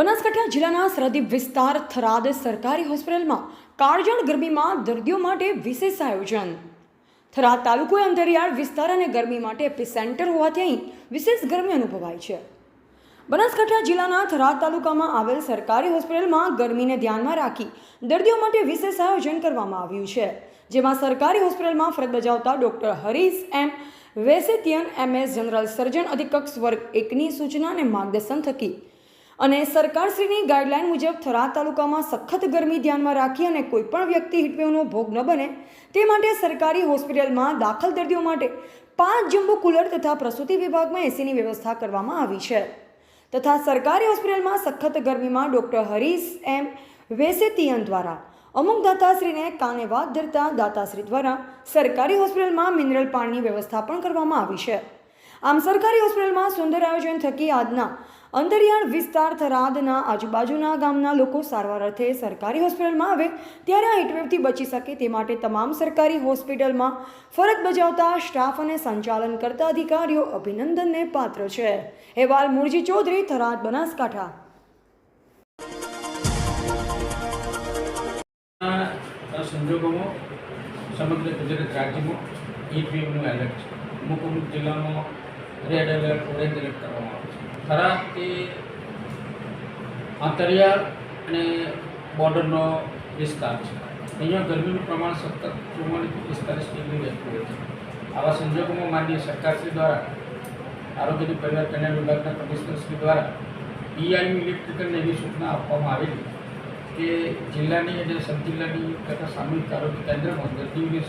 બનાસકાંઠા જિલ્લાના સરહદી વિસ્તાર થરાદ સરકારી હોસ્પિટલમાં કાળજણ ગરમીમાં દર્દીઓ માટે વિશેષ આયોજન. થરાદ તાલુકો અંધરિયાળ વિસ્તાર અને ગરમી માટે એપિસેન્ટર હોવાથી અહીં વિશેષ ગરમી અનુભવાય છે. બનાસકાંઠા જિલ્લાના થરાદ તાલુકામાં આવેલ સરકારી હોસ્પિટલમાં ગરમીને ધ્યાનમાં રાખી દર્દીઓ માટે વિશેષ આયોજન કરવામાં આવ્યું છે. જેમાં સરકારી હોસ્પિટલમાં ફરજ બજાવતા ડૉક્ટર હરીશ એમ વેસેતિયન એમએસ જનરલ સર્જન અધિકક્ષ વર્ગ એકની સૂચના અને માર્ગદર્શન થકી અને સરકારશ્રીની ગાઈડલાઇન મુજબ થરાદ તાલુકામાં સખત ગરમી ધ્યાનમાં રાખી અને કોઈપણ વ્યક્તિ હીટવેવનો ભોગ ન બને, તે માટે સરકારી હોસ્પિટલમાં દાખલ દર્દીઓ માટે પાંચ જમ્બો કુલર તથા પ્રસૂતિ વિભાગમાં એસીની વ્યવસ્થા કરવામાં આવી છે. તથા સરકારી હોસ્પિટલમાં સખત ગરમીમાં ડૉક્ટર હરીશ એમ વેસેતિયન દ્વારા અમુક દાતાશ્રીને કાને વાત ધરતા દાતાશ્રી દ્વારા સરકારી હોસ્પિટલમાં મિનરલ પાણીની વ્યવસ્થા પણ કરવામાં આવી છે. આમ સરકારી હોસ્પિટલમાં સુંદર આયોજન થકી આજના અંતરિયાળ વિસ્તાર થરાદના આજુબાજુના ગામના લોકો સારવાર અર્થે સરકારી હોસ્પિટલમાં આવે ત્યારે આ હીટવેવથી બચી શકે તે માટે તમામ સરકારી હોસ્પિટલમાં ફરજ બજાવતા સ્ટાફ અને સંચાલન કરતા અધિકારીઓ અભિનંદનને પાત્ર છે. અહેવાલ મુરજી ચૌધરી, થરાદ, બનાસકાંઠા. સંજોગોમાં સમગ્ર ગુજરાત રાજ્યમાં હીટ વેવનું એલર્ટ અમુક અમુક જિલ્લામાં રેડ એલર્ટ ઓરેન્જ એલર્ટ કરવામાં આવે છે. ખરા એ આંતરિયાળ અને બોર્ડરનો વિસ્તાર છે. અહીંયા ગરમીનું પ્રમાણ સતત ચુમ્માલીસ પિસ્તાલીસ ડિગ્રી રહેતું હોય છે. આવા સંજોગોમાં માનનીય સરકારશ્રી દ્વારા, આરોગ્યની પરિવાર કલ્યાણ વિભાગના કમિશનરશ્રી દ્વારા પીઆઈયુ ઇલેક્ટ્રિકલને એવી સૂચના આપવામાં આવેલી કે જિલ્લાની અને સબ જિલ્લાની તથા સામૂહિક આરોગ્ય કેન્દ્રમાં દર્દીઓની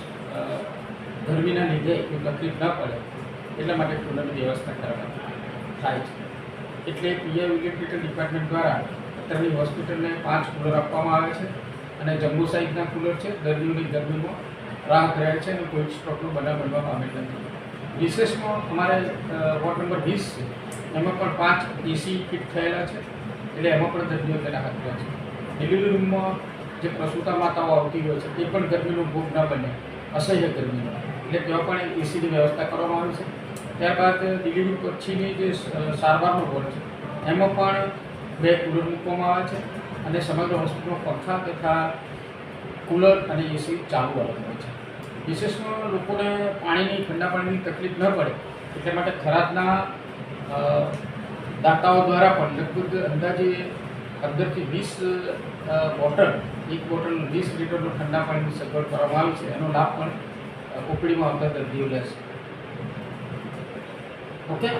ગરમીના લીધે તકલીફ ન પડે. એટલા માટે કુલરની વ્યવસ્થા કરવામાં થાય છે. એટલે પીએમ ઇલેક્ટ્રિકલ ડિપાર્ટમેન્ટ દ્વારા અત્યારની હોસ્પિટલને પાંચ કુલર આપવામાં આવે છે અને જમ્મુ સાઈડના કુલર છે દર્દીઓની ગરમીમાં રાહત રહે છે અને કોઈ સ્ટ્રોકનો બનાવ બનવા પામે નથી. વિશેષમાં અમારે વોર્ડ નંબર વીસ છે. એમાં પણ પાંચ એસી ફિટ થયેલા છે. એટલે એમાં પણ દર્દીઓ રાહત રહે છે. ડિલિવરી રૂમમાં જે પ્રસૂતા માતાઓ આવતી હોય છે, તે પણ ગરમીનો ભોગ ન બને. અસહ્ય ગરમીનો એટલે ત્યાં પણ એસીની વ્યવસ્થા કરવામાં આવી છે. ત્યારબાદ ડિલિવરી પછીની જે સારવારનો વોર્ડ છે, એમાં પણ બે કુલર મૂકવામાં આવે છે અને સમગ્ર હોસ્પિટલમાં પંખા તથા કુલર અને એસી ચાલુ આવતું હોય છે. વિશેષમાં લોકોને પાણીની, ઠંડા પાણીની તકલીફ ન પડે, એટલા માટે થરાદના દાતાઓ દ્વારા પણ લગભગ અંદાજે પંદરથી વીસ બોટલ, એક બોટલ વીસ લીટરનું ઠંડા પાણીની સગવડ કરવામાં આવી છે. એનો લાભ પણ ઉપડીમાં આવતા દર્દીઓ લેશે. ఓకే?